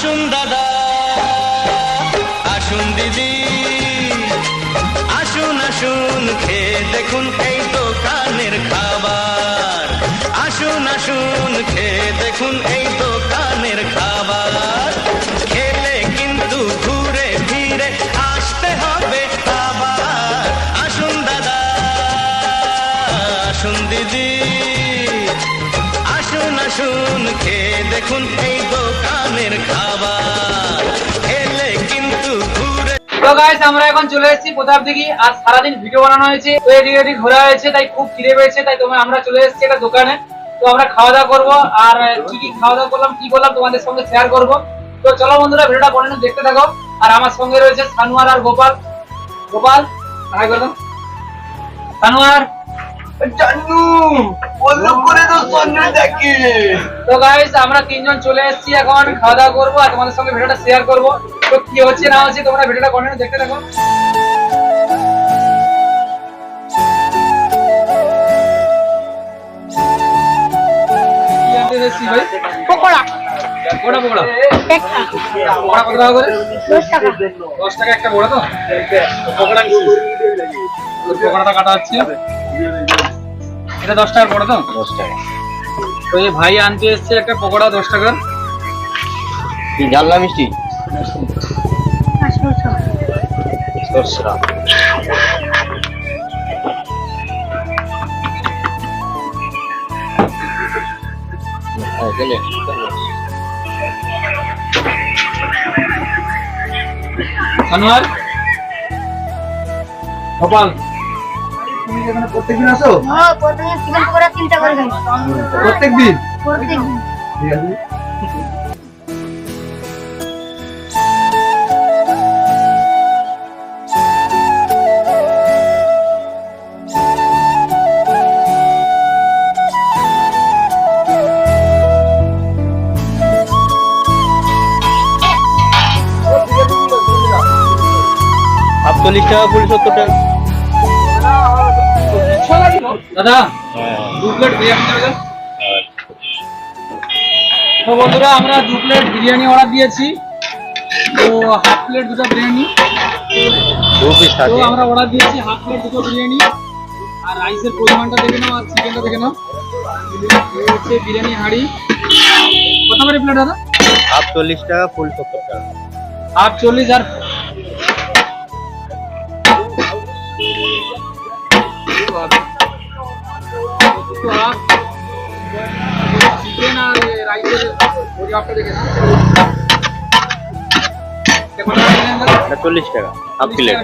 আসুন দাদা আসুন দিদি আসুন আসুন খেয়ে দেখুন তো গাইস আমরা এখন চলে এসেছি প্রতাপ দিঘি। আর সারাদিন ভিডিও বানানো হয়েছে। তো এদিক এদিক ঘোরা হয়েছে, তাই খুব খিদে পেয়েছে, তাই তোমার আমরা চলে এসেছি একটা দোকানে। তো আমরা খাওয়া দাওয়া করব। আর কি কি খাওয়া দাওয়া করলাম, কি করলাম, তোমাদের সঙ্গে শেয়ার করব। তো চলো বন্ধুরা, ভিডিওটা কন্টিনিউ দেখতে থাকো। আর আমার সঙ্গে রয়েছে সানুয়ার আর গোপাল। গোপাল হাই সানোয়ার জানু বন্ধ করে দাও সন্ন্যাটাকে তো গাইস আমরা তিনজন চলে এসেছি এখন খাওয়া দাওয়া করব আর তোমাদের সঙ্গে ভিডিওটা শেয়ার করব। তো কি হচ্ছে না হচ্ছে তোমরা ভিডিওটা কন্টিনিউ দেখতে থাকো। পকোড়া। কোটা পকোড়া। পকোড়া কত টাকা করে? দশ টাকা। দশ টাকা একটা বড় তো? পকোড়া পকোড়াটা কাটা হচ্ছে। এটা দশ টাকার বড় তো? দশ টাকা। তো এই ভাই আনতে এসছে একটা পকোড়া দশ টাকার। কি জানলা মিষ্টি? পাঁচশো টাকা। সানোয়ার গোপাল প্রত্যেকদিন আসো? হ্যাঁ প্রথমে চিকেন পকোড়া তিনটা করে খাই। প্রত্যেকদিন প্রত্যেক ঠিক আছে। আটচল্লিশ টাকা কুড়ি সত্তর টাকা। দাদা দু প্লেট বিরিয়ানি তো? বন্ধুরা আমরা দু প্লেট বিরিয়ানি অর্ডার দিয়েছি। তো হাফ প্লেট দুটো বিরিয়ানি। তো আমরা অর্ডার দিয়েছি হাফ প্লেট দুটো বিরিয়ানি। আর রাইসের পরিমাণটা দেখে নাও আর চিকেনটা দেখে নাও। হচ্ছে বিরিয়ানি হাঁড়ি। কত করে প্লেট দাদা? আটচল্লিশ টাকা ফুল সত্তর টাকা। হাফ চল্লিশ আর চিকেন আর রাইসের চল্লিশ টাকা হাফ প্লেট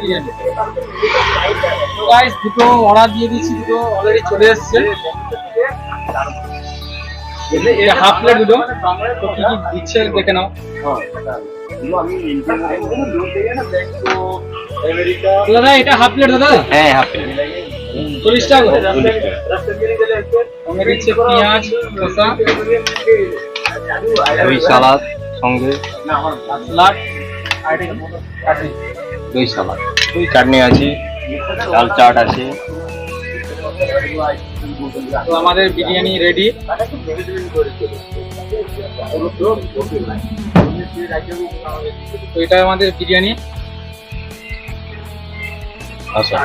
গাইস দুটো অর্ডার দিয়ে দিয়েছি দুটো অলরেডি চলে এসেছে। এটা হাফ প্লেট দুটো। তো কি কি দিচ্ছে দেখে নাও। তো দাদা এটা হাফ প্লেট দাদা? হ্যাঁ হাফ প্লেট চল্লিশ টাকা করে। দিচ্ছে পেঁয়াজ শসা। দই সালাদ সঙ্গে। চাটনি দই সালাদ। দই চাটনি আছে ডাল চাট আছে। তো আমাদের বিরিয়ানি রেডি তো এটা আমাদের বিরিয়ানি। আচ্ছা।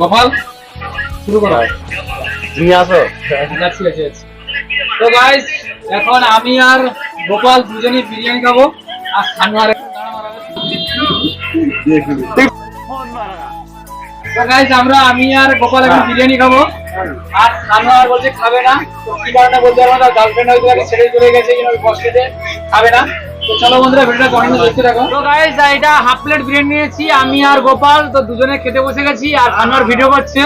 গোপাল? শুরু করো। তুমি আসো। না, ঠিক আছে। তো গাইস এখন আমি আর গোপাল দুজনেই বিরিয়ানি খাব। আর সানোয়ার তো গাইস আমরা আমি আর গোপাল এখন বিরিয়ানি খাব। আর সানোয়ার বলছে খাবে না। কি কারণে বলতে পারব না গার্লফ্রেন্ড হয়তো ছেড়ে চলে গেছে কিনা খাবে না। এটা হাফ প্লেট বিরিয়ানি নিয়েছি, আমি আর গোপাল, তো দুজনে খেতে বসে গেছি, আর সানোয়ার ভিডিও করছে।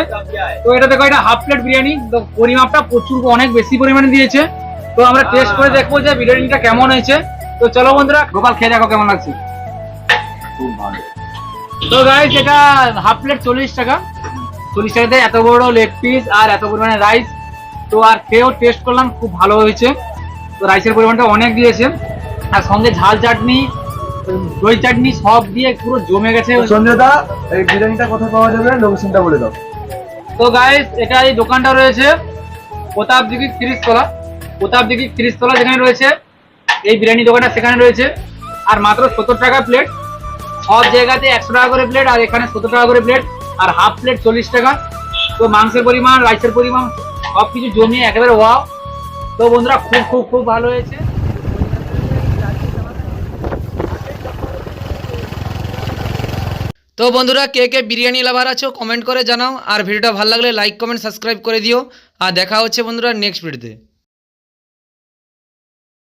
তো এটা দেখো, এটা হাফ প্লেট বিরিয়ানি, তো পরিমাপটা প্রচুর, অনেক বেশি পরিমাণে দিয়েছে। তো আমরা টেস্ট করে দেখব যে বিরিয়ানিটা কেমন হয়েছে। তো চলো বন্ধুরা, গোপাল, খেয়ে দেখো কেমন লাগছে। তো গাইস এটা হাফ প্লেট চল্লিশ টাকা। চল্লিশ টাকাতে এত বড় লেগ পিস আর এত পরিমাণে রাইস তো আর খেয়েও টেস্ট করলাম খুব ভালো হয়েছে। তো রাইসের পরিমাণটা অনেক দিয়েছে। আর সঙ্গে ঝাল চাটনি দই চাটনি সব দিয়ে পুরো জমে গেছে। সঞ্জয়দা এই বিরিয়ানিটা কোথায় পাওয়া যাবে লোকেশনটা বলে দাও। তো গাইস এটা এই দোকানটা রয়েছে প্রতাপ দিঘি তিরিশতলা। প্রতাপ দিঘি তিরিশতলা যেখানে রয়েছে এই বিরিয়ানি দোকানটা সেখানে রয়েছে। আর মাত্র সত্তর টাকা প্লেট সব জায়গাতে একশো টাকা করে প্লেট আর এখানে সত্তর টাকা করে প্লেট আর হাফ প্লেট চল্লিশ টাকা। তো মাংসের পরিমাণ, রাইসের পরিমাণ সব কিছু জমিয়ে একেবারে ওয়াও তো বন্ধুরা, খুব খুব খুব ভালো হয়েছে। তো বন্ধুরা, কে কে বিরিয়ানি লাভার আছো কমেন্ট করে জানাও। আর ভিডিওটা ভালো লাগলে লাইক কমেন্ট সাবস্ক্রাইব করে দিও। আর দেখা হচ্ছে বন্ধুরা নেক্সট ভিডিওতে